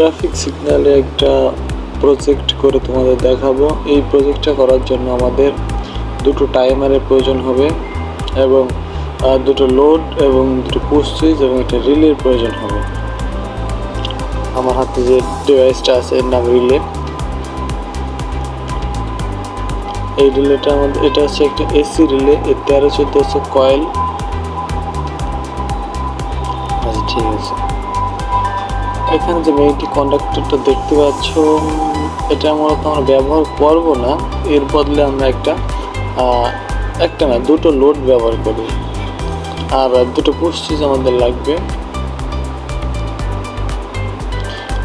Traffic সিগন্যালে একটা project করে তোমাদের দেখাবো। এই প্রজেক্টটা করার জন্য আমাদের দুটো টাইমারের প্রয়োজন হবে এবং দুটো লোড এবং দুটো পুশ এবং একটা রিলের প্রয়োজন হবে। আমার হাতে যে ডিভাইসটা আছে, এর নাম রিলে এই রিলেটা আমাদের, এটা হচ্ছে একটা এসি রিলে এর তেরো চোদ্দ হচ্ছে কয়েল আচ্ছা ঠিক আছে। এখানে যে মেয়েটি কন্ডাক্টরটা দেখতে পাচ্ছ। এটা মূলত আমরা ব্যবহার করব না। এর বদলে আমরা একটা একটা না, দুটো লোড ব্যবহার করি। আর দুটো সুইচ আমাদের লাগবে।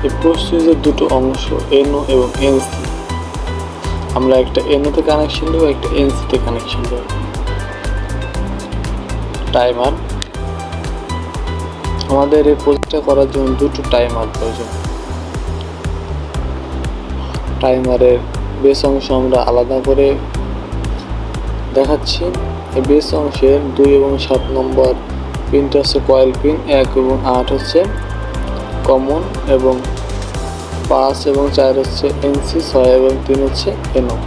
এই পুশ সুইচের দুটো অংশ এনও এবং এনসি আমরা একটা এনওতে কানেকশন দেবো, একটা এনসিতে কানেকশন দেবো। টাইমার আমাদের এই প্রজেক্টটা করার জন্য দুটো টাইমার প্রয়োজন। টাইমারের বেস অংশ আমরা আলাদা করে দেখাচ্ছি। এই বেস অংশের দুই এবং সাত নম্বর পিনটা হচ্ছে কয়েল পিন এক এবং আট হচ্ছে কমন এবং পাঁচ এবং চার হচ্ছে এনসি ছয় এবং তিন হচ্ছে এনও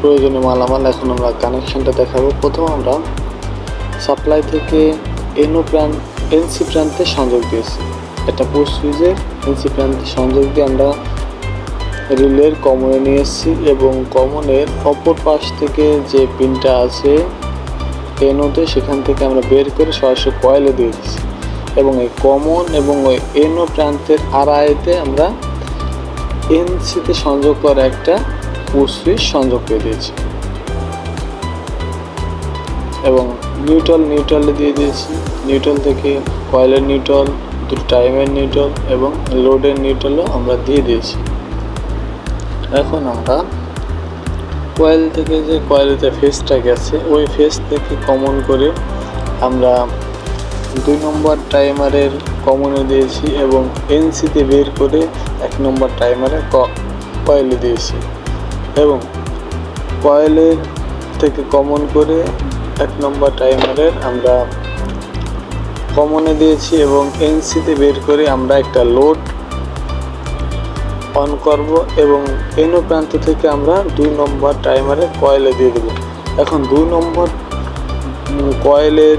প্রয়োজনীয় মালামাল। এখন আমরা কানেকশনটা দেখাবো। প্রথম আমরা সাপ্লাই থেকে এনও প্রান্ত এনসি প্রান্তে সংযোগ দিয়েছি। একটা পোস্ট সুইচের এনসি প্রান্তে সংযোগ দিয়ে আমরা রিলের কমনে নিয়ে এসেছি এবং কমনের অপর পাশ থেকে যে পিনটা আছে এনোতে সেখান থেকে আমরা বের করে সরাসরি কয়েলে দিয়ে দিচ্ছি এবং এই কমন এবং ওই এনো প্রান্তের আড়াইতে আমরা এনসিতে সংযোগ করা একটা সুইচ সংযোগ করে দিয়েছি। এবং নিউট্রাল নিউট্রালে দিয়ে দিয়েছি। নিউট্রাল থেকে কয়েলের নিউট্রাল দুটো টাইমের নিউট্রাল এবং লোডের নিউট্রালও আমরা দিয়ে দিয়েছি। এখন আমরা কয়েল থেকে যে কয়েলের ফেসটা গেছে, ওই ফেস থেকে কমন করে আমরা দুই নম্বর টাইমারের কমনে দিয়েছি এবং এনসিতে বের করে এক নম্বর টাইমারে কয়েলে দিয়েছি। এবং কয়েলের থেকে কমন করে এক নম্বর টাইমারের আমরা কমনে দিয়েছি এবং এনসিতে বের করে আমরা একটা লোড অন করব এবং এনো প্রান্ত থেকে আমরা দুই নম্বর টাইমারে কয়েলে দিয়ে দেবো। এখন দুই নম্বর কয়েলের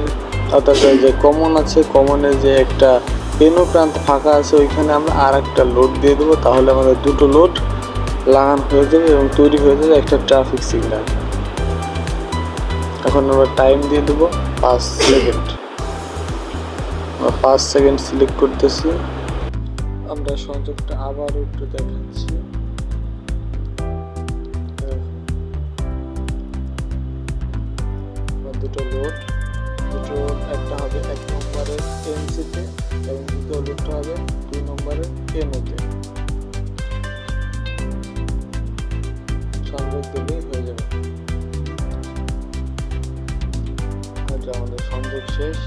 অর্থাৎ যে কমন আছে কমনের যে একটা এনো প্রান্ত ফাঁকা আছে, ওইখানে আমরা আর একটা লোড দিয়ে দেবো। তাহলে আমাদের দুটো লোড লাগানো হয়ে যাবে এবং তৈরি হয়ে যাবে একটা ট্রাফিক সিগন্যাল এখন আমরা টাইম দিয়ে দেবো পাঁচ সেকেন্ড আমরা পাঁচ সেকেন্ড সিলেক্ট করতেছি। আমরা সংযোগটা আবার একটু দেখাচ্ছি। দুটো লোড দুটো একটা হবে এক নম্বরের এনসিতে এবং দ্বিতীয় লোডটা হবে দুই নম্বরের এনওতে আমাদের সংযোগ শেষ।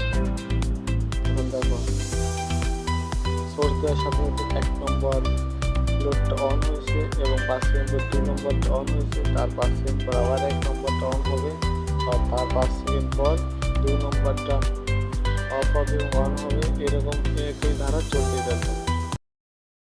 এখন দেখো সোর্স সাথে এক নম্বর লোডটা অন হয়েছে এবং পাঁচ সেকেন্ড দুই নম্বরটা অন হয়েছে। তার পাঁচ সেকেন্ড পর আবার এক নম্বরটা অন হবে। আর তার পাঁচ সেকেন্ড পর দুই নম্বরটা অফ হবে অন হবে। এরকম একই ধারা চলতে যাচ্ছে